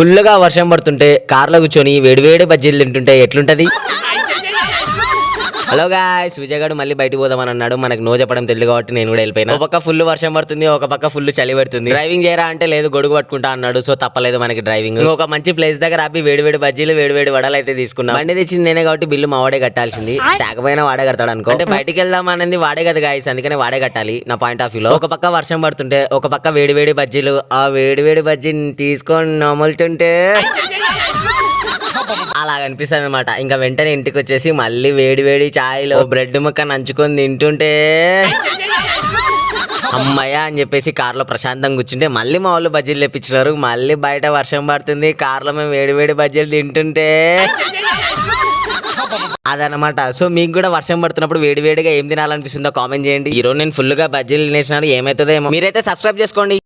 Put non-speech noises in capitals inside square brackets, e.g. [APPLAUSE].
ఫుల్గా వర్షం పడుతుంటే కార్లో కూర్చొని వేడివేడి బజ్జీలు తింటుంటే ఎట్లుంటది? హలో గాయస్ విజయ్ గారు మళ్ళీ బయటికి పోదామని అన్నాడు. మనకు నో చెప్పడం తెలియదు కాబట్టి నేను కూడా వెళ్ళిపోయినా. ఒక పక్క ఫుల్ వర్షం పడుతుంది ఒక పక్క ఫుల్ చలి పెడుతుంది. డ్రైవింగ్ చేయరా అంటే లేదు గొడుగు పట్టుకుంటా అన్నాడు. సో తప్పలేదు మనకి డ్రైవింగ్ ఒక మంచి ప్లేస్ దగ్గర ఆపి వేడి వేడి బజ్జీలు వేడి వేడి వడలు అయితే తీసుకున్నాం. బండి తెచ్చింది నేనే కాబట్టి బిల్లు మా వాడే కట్టాల్సింది. తాకపోయినా వాడే కడతాడు అనుకో. అంటే బయటికి వెళ్దాం అనేది వాడే కదా గాయస్ అందుకనే వాడే కట్టాలి నా పాయింట్ ఆఫ్ వ్యూలో ఒక పక్క వర్షం పడుతుంటే ఒక పక్క వేడి వేడి బజ్జీలు ఆ వేడి వేడి బజ్జీని తీసుకొని నములుతుంటే [LAUGHS] అలా అనిపిస్తుంది అనమాట ఇంకా వెంటనే ఇంటికి వచ్చేసి మళ్ళీ వేడి వేడి ఛాయ్లో బ్రెడ్ ముక్క నంచుకొని తింటుంటే అమ్మయ్య అని చెప్పేసి కార్లో ప్రశాంతంగా కూర్చుంటే మళ్ళీ మా వాళ్ళు బజ్జీలు తెప్పించినారు. మళ్ళీ బయట వర్షం పడుతుంది. కార్లో మేము వేడి వేడి బజ్జీలు తింటుంటే అదనమాట సో మీకు కూడా వర్షం పడుతున్నప్పుడు వేడి వేడిగా ఏం తినాలనిపిస్తుందో కామెంట్ చేయండి. ఈ రోజు నేను ఫుల్గా బజ్జీలు తినేసినాను. ఏమవుతుందో ఏమో. మీరైతే సబ్స్క్రైబ్ చేసుకోండి.